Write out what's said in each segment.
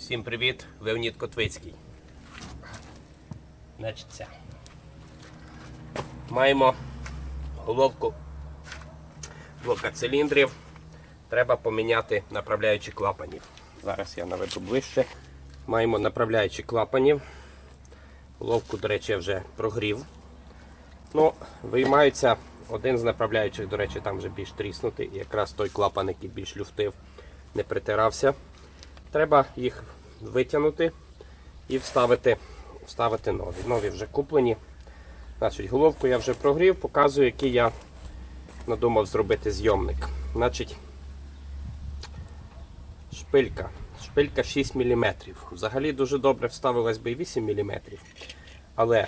Всім привіт, Леонід Котвицький. Значить, це. Маємо головку блока циліндрів. Треба поміняти направляючі клапанів. Зараз я наведу ближче. Маємо направляючі клапанів. Головку, до речі, я вже прогрів. Ну, виймається один з направляючих, до речі, там вже більш тріснутий. Якраз той клапан, який більш люфтив, не притирався. Треба їх витягнути і вставити, вставити нові. Нові вже куплені. Значить, Головку я вже прогрів, показую, який я надумав зробити зйомник. Значить, Шпилька. Шпилька 6 мм. Взагалі дуже добре вставилась би і 8 мм. Але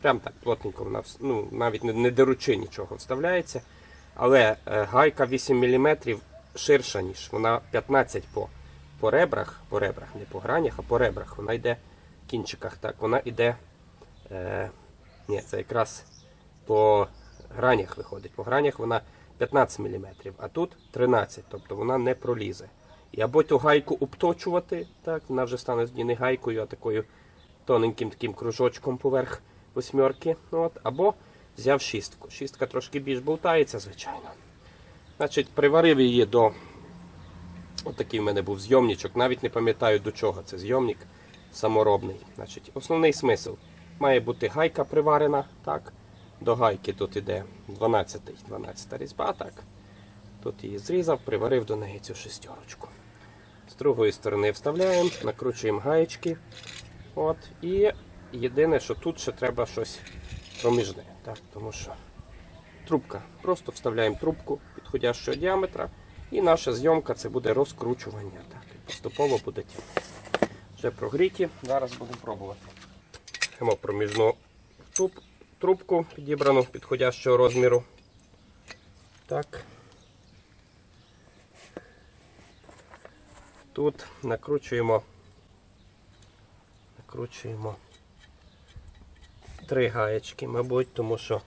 прям так плотненько вона ну, навіть не, не деручи нічого вставляється. Але е, гайка 8 мм ширша, ніж вона 15 по, по ребрах, по ребрах, не по гранях, а по ребрах. Вона йде в кінчиках. Так, вона йде. Е, ні, це якраз по гранях виходить. По гранях вона 15 мм, а тут 13, тобто вона не пролізе. І або ту гайку обточувати, так, вона вже стане не гайкою, а такою тоненьким таким кружочком поверх восьмерки. От, або взяв шістку. Шістка трошки більш болтається, звичайно. Значить, приварив її до. Отакий в мене був зйомничок. Навіть не пам'ятаю до чого це зйомник саморобний. Значить, Основний смисл. Має бути гайка приварена. так. До гайки тут іде 12 12 різьба. так. Тут її зрізав, приварив до неї цю шестерочку. З другої сторони вставляємо, накручуємо гаєчки. От, і єдине, що тут ще треба щось проміжне. Так, тому що трубка. Просто вставляємо трубку підходящого діаметра. І наша зйомка це буде розкручування. Так, поступово тягнути. Вже прогріті. Зараз будемо пробувати. Маємо проміжну труб- трубку підібрану підходящого розміру. Так. Тут накручуємо, накручуємо три гаєчки, мабуть, тому що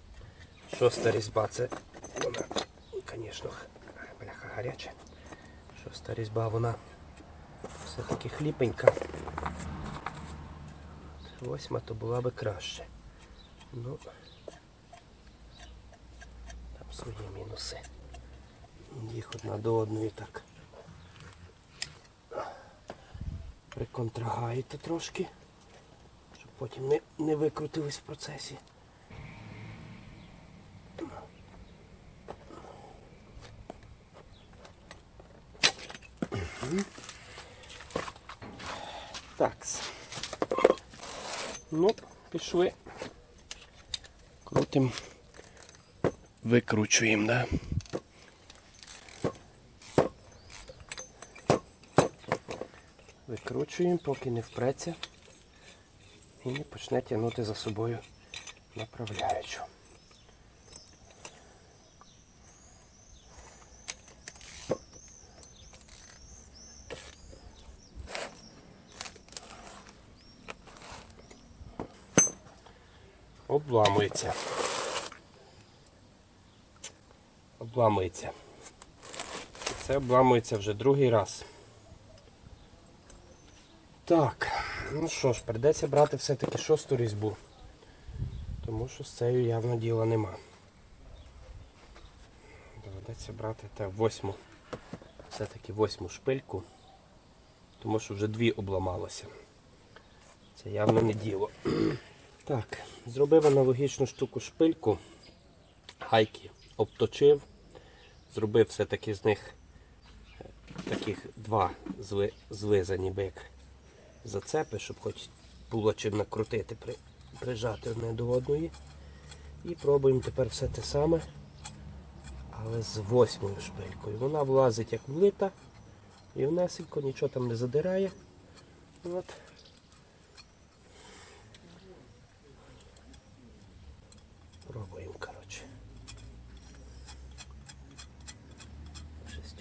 шоста різьба це вона, звісно, гаряча. Шоста різьба вона все-таки хліпенька. Восьма то була би краще. Ну, там свої мінуси. Їх одна до одної так. Приконтрагаєте трошки, щоб потім не, не викрутились в процесі. Так. Ну, пішли. Крутим. Викручуємо, да? Викручуємо, поки не впреться і не почне тягнути за собою направляючу. Обламується. Обламується. Це обламується вже другий раз. Так, ну що ж, прийдеться брати все-таки шосту різьбу. Тому що з цією явно діла нема. Доведеться брати та восьму. Все-таки восьму шпильку. Тому що вже дві обламалося. Це явно не діло. Так, зробив аналогічну штуку шпильку. Гайки обточив. Зробив все-таки з них е, таких два зли, злиза, ніби зацепи, щоб хоч було чим накрутити, при, прижати одне до одної. І пробуємо тепер все те саме, але з восьмою шпилькою. Вона влазить як влита, і внесенько нічого там не задирає. От. Пробуємо, коротше.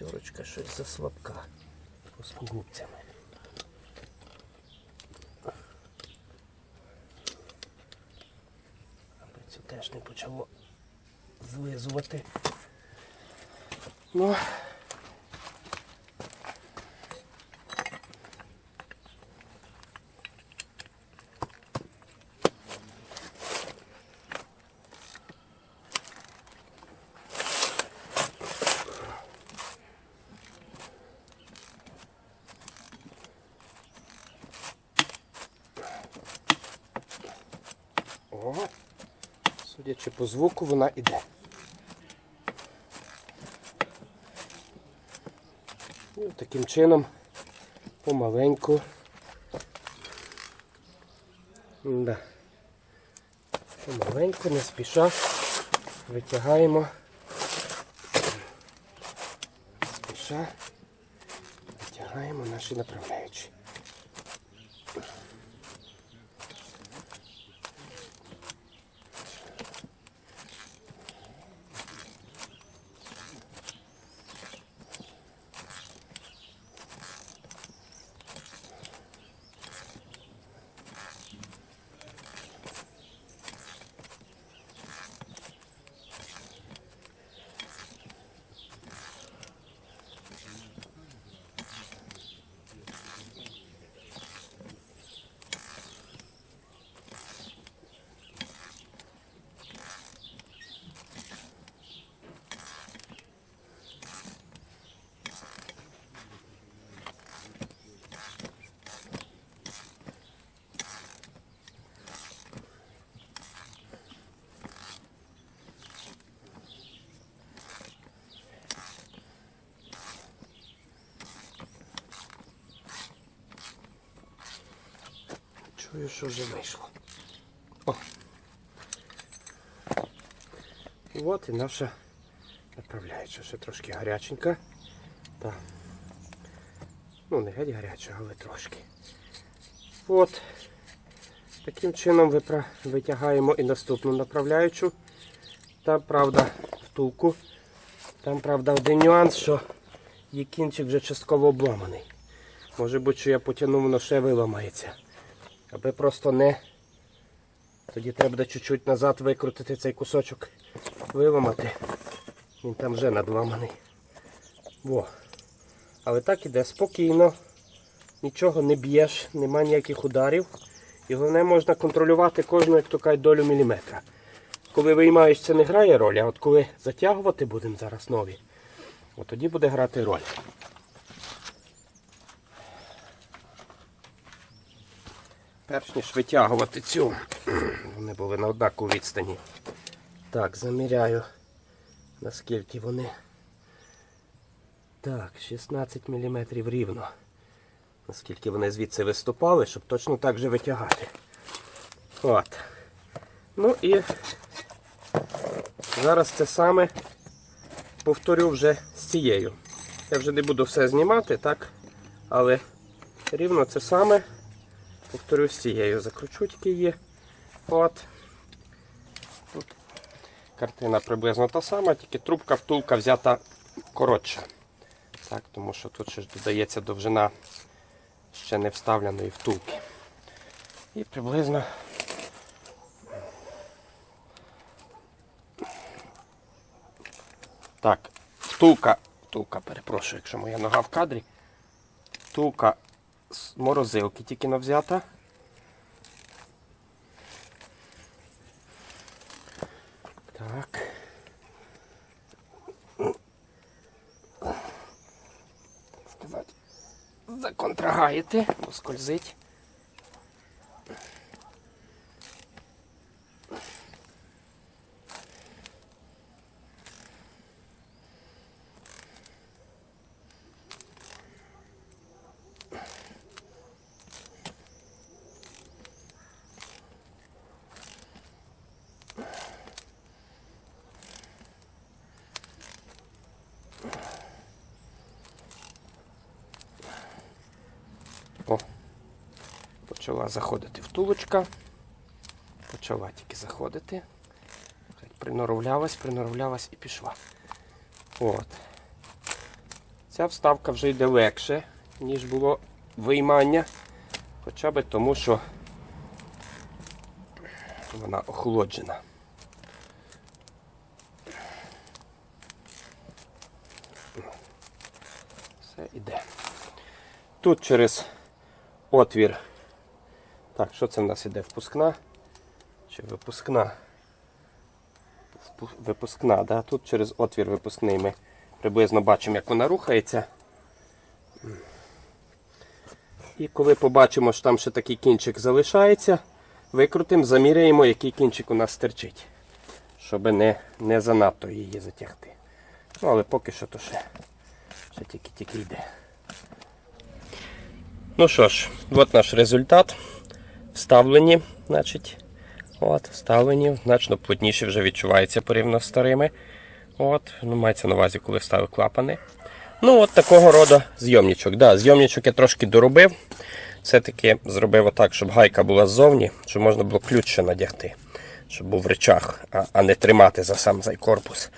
Шестерочка щось заслабка. З губцями. Аби цю теж не почало злизувати. Ну, О, судячи по звуку, вона йде. І таким чином помаленьку. Да. Помаленьку, не спіша витягаємо. Не спіша витягаємо наші направляючі. Чую, що вже вийшло. О. От і наша направляюча. Ще трошки гаряченька. Так. Ну, не геть гаряча, але трошки. От. Таким чином витягаємо і наступну направляючу. Там, правда, втулку. Там, правда, один нюанс, що її кінчик вже частково обламаний. Може бути, що я потягну, воно ще виламається. Аби просто не. Тоді треба буде чуть-чуть назад викрутити цей кусочок, виламати. Він там вже надламаний. Во. Але так іде спокійно, нічого не б'єш, нема ніяких ударів. І головне можна контролювати кожну, як то кажуть, долю міліметра. Коли виймаєш, це не грає роль, а от коли затягувати будемо зараз нові, от тоді буде грати роль. Перш ніж витягувати цю, вони були на однаковій відстані. Так, заміряю, наскільки вони. Так, 16 мм рівно. Наскільки вони звідси виступали, щоб точно так же витягати. От. Ну і зараз це саме повторю вже з цією. Я вже не буду все знімати, так? Але рівно це саме. Повторю з цією закручу тільки її. От. Тут картина приблизно та сама, тільки трубка втулка взята коротша. Так, тому що тут ще ж додається довжина ще не вставленої втулки. І приблизно так, втулка, втулка, перепрошую, якщо моя нога в кадрі. Втулка з морозилки тільки навзята. Так. Сказати, законтрагаєте, бо скользить. Почала заходити втулочка. Почала тільки заходити. Приноровлялась, приноровлялась і пішла. От. Ця вставка вже йде легше, ніж було виймання. Хоча б тому, що вона охолоджена. Все йде. Тут через отвір. Так, що це в нас іде? Впускна чи випускна? Випускна, да? тут через отвір випускний ми приблизно бачимо, як вона рухається. І коли побачимо, що там ще такий кінчик залишається, викрутимо, заміряємо, який кінчик у нас стирчить. Щоб не, не занадто її затягти. Ну, але поки що то ще, ще тільки-тільки йде. Ну що ж, от наш результат. Вставлені, значить. От, вставлені, значно плотніше вже відчувається порівняно з старими. От, ну, мається на увазі, коли ставив клапани. Ну, от такого роду зйомничок. Да, зйомничок я трошки доробив. Все-таки зробив отак, щоб гайка була ззовні, щоб можна було ключ ще надягти, щоб був в речах, а, а не тримати за сам цей корпус.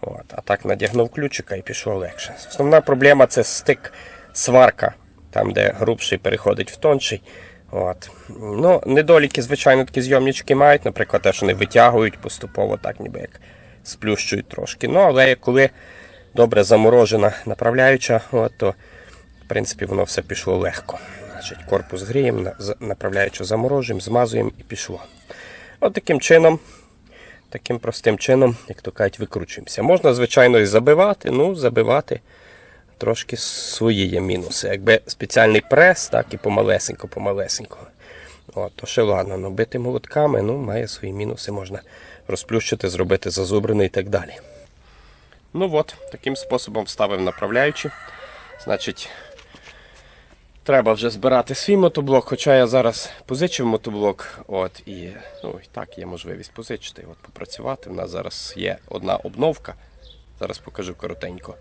От, а так надягнув ключика і пішло легше. Основна проблема це стик сварка, там, де грубший переходить в тонший. От. Ну, недоліки, звичайно, такі зйомнички мають, наприклад, те, що вони витягують поступово, так ніби як сплющують трошки. Ну, але коли добре заморожена направляюча, от, то в принципі воно все пішло легко. Значить, корпус гріємо, на- направляючу заморожуємо, змазуємо і пішло. От таким чином, таким простим чином, як то кажуть, викручуємося. Можна, звичайно, і забивати, ну, забивати трошки свої є мінуси. Якби спеціальний прес, так і помалесенько, помалесенько. От, то ще ладно, ну молотками, ну, має свої мінуси, можна розплющити, зробити зазубрений і так далі. Ну от, таким способом вставив направляючи. Значить, треба вже збирати свій мотоблок, хоча я зараз позичив мотоблок. От, і, ну, і так є можливість позичити, от, попрацювати. У нас зараз є одна обновка. Зараз покажу коротенько.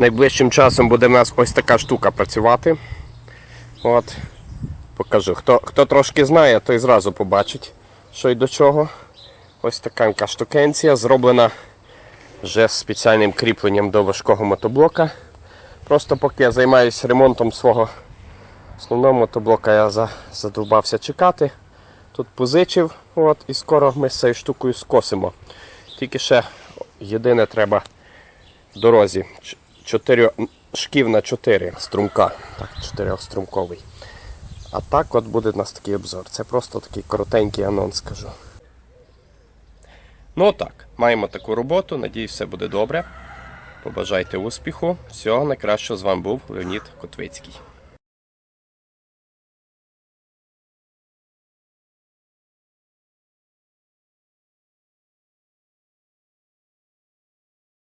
Найближчим часом буде в нас ось така штука працювати. От, покажу. Хто, хто трошки знає, той зразу побачить, що й до чого. Ось така штукенція зроблена вже з спеціальним кріпленням до важкого мотоблока. Просто поки я займаюся ремонтом свого основного мотоблока, я за- задовбався чекати. Тут позичив, от, і скоро ми з цією штукою скосимо. Тільки ще єдине треба в дорозі. Ч- Чотири шків на 4 струмка. Так, чотирьохструмковий. А так от буде у нас такий обзор. Це просто такий коротенький анонс скажу. Ну так, маємо таку роботу. Надіюсь, все буде добре. Побажайте успіху. Всього найкращого з вами був Леонід Котвицький.